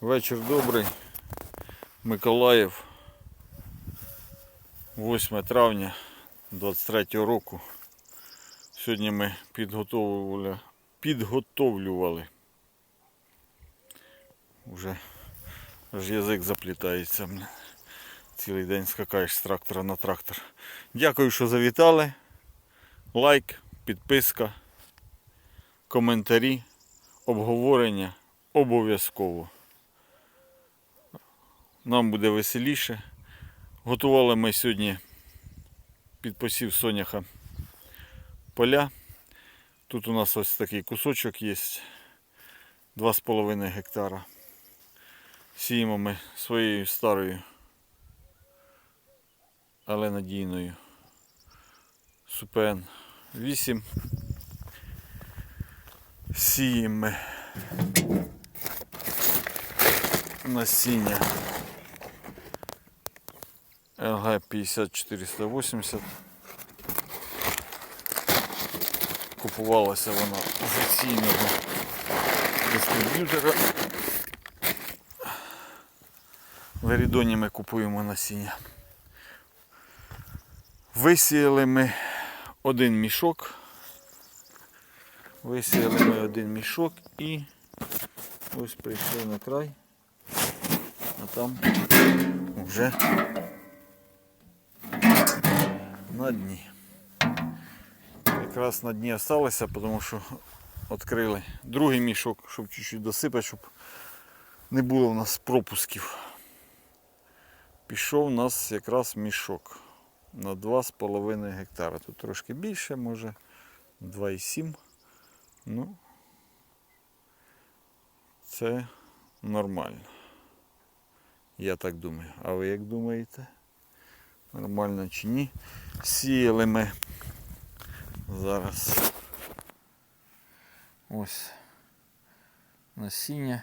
Вечір добрий. Миколаїв. 8 травня 23 року. Сьогодні ми підготовлювали, підготовлювали. Уже аж язик заплітається. Цілий день скакаєш з трактора на трактор. Дякую, що завітали. Лайк, підписка, коментарі, обговорення обов'язково. Нам буде веселіше. Готували ми сьогодні під посів соняха поля. Тут у нас ось такий кусочок є 2,5 гектара. Сіємо ми своєю старою, але надійною СУПН 8. Сіємо насіння ЛГ 50480. Купувалася вона офіційного дистриб'ютора. В Ерідоні ми купуємо насіння. Висіяли ми один мішок. Висіяли ми один мішок і ось прийшли на край, а там вже на дні. Якраз на дні залишилося, тому що відкрили другий мішок, щоб чуть-чуть досипати, щоб не було в нас пропусків. Пішов у нас якраз мішок на 2,5 гектара. Тут трошки більше, може 2,7. Ну, це нормально. Я так думаю. А ви як думаєте? Нормально чи ні? Сіяли ми зараз ось насіння.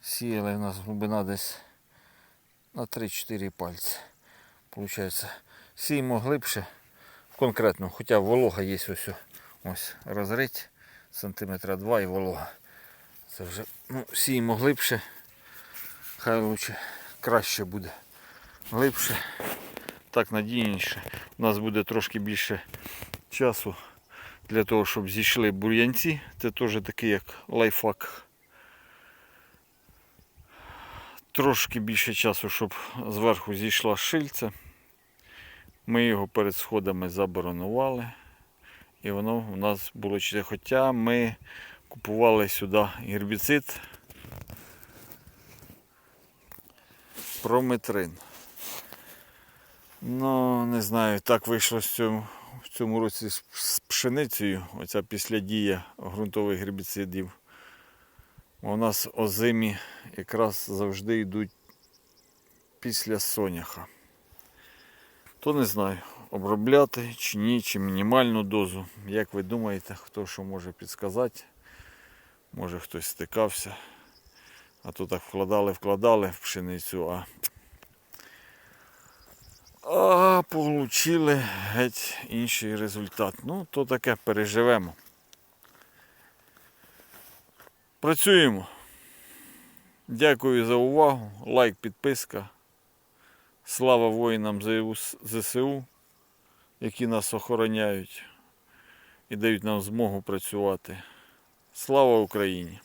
Сіяли у нас глибина десь на 3-4 пальці. Получається, сіємо глибше, конкретно, хоча волога є ось, ось розрить сантиметра 2 і волога. Це вже ну, сіємо глибше, хай лучше краще буде. Глибше, так надійніше. У нас буде трошки більше часу для того, щоб зійшли бур'янці. Це теж такий як лайфхак. Трошки більше часу, щоб зверху зійшла шильця. Ми його перед сходами заборонували. І воно у нас було. Хоча ми купували сюди гербіцид прометрин. Ну, не знаю, так вийшло з цьому, в цьому році з, пшеницею. Оця після дія ґрунтових гербіцидів. У нас озимі якраз завжди йдуть після соняха. То не знаю, обробляти чи ні, чи мінімальну дозу. Як ви думаєте, хто що може підказати? Може хтось стикався. А то так вкладали, вкладали в пшеницю, а а получили геть інший результат. Ну, то таке переживемо. Працюємо. Дякую за увагу. Лайк, підписка. Слава воїнам ЗСУ, які нас охороняють і дають нам змогу працювати. Слава Україні!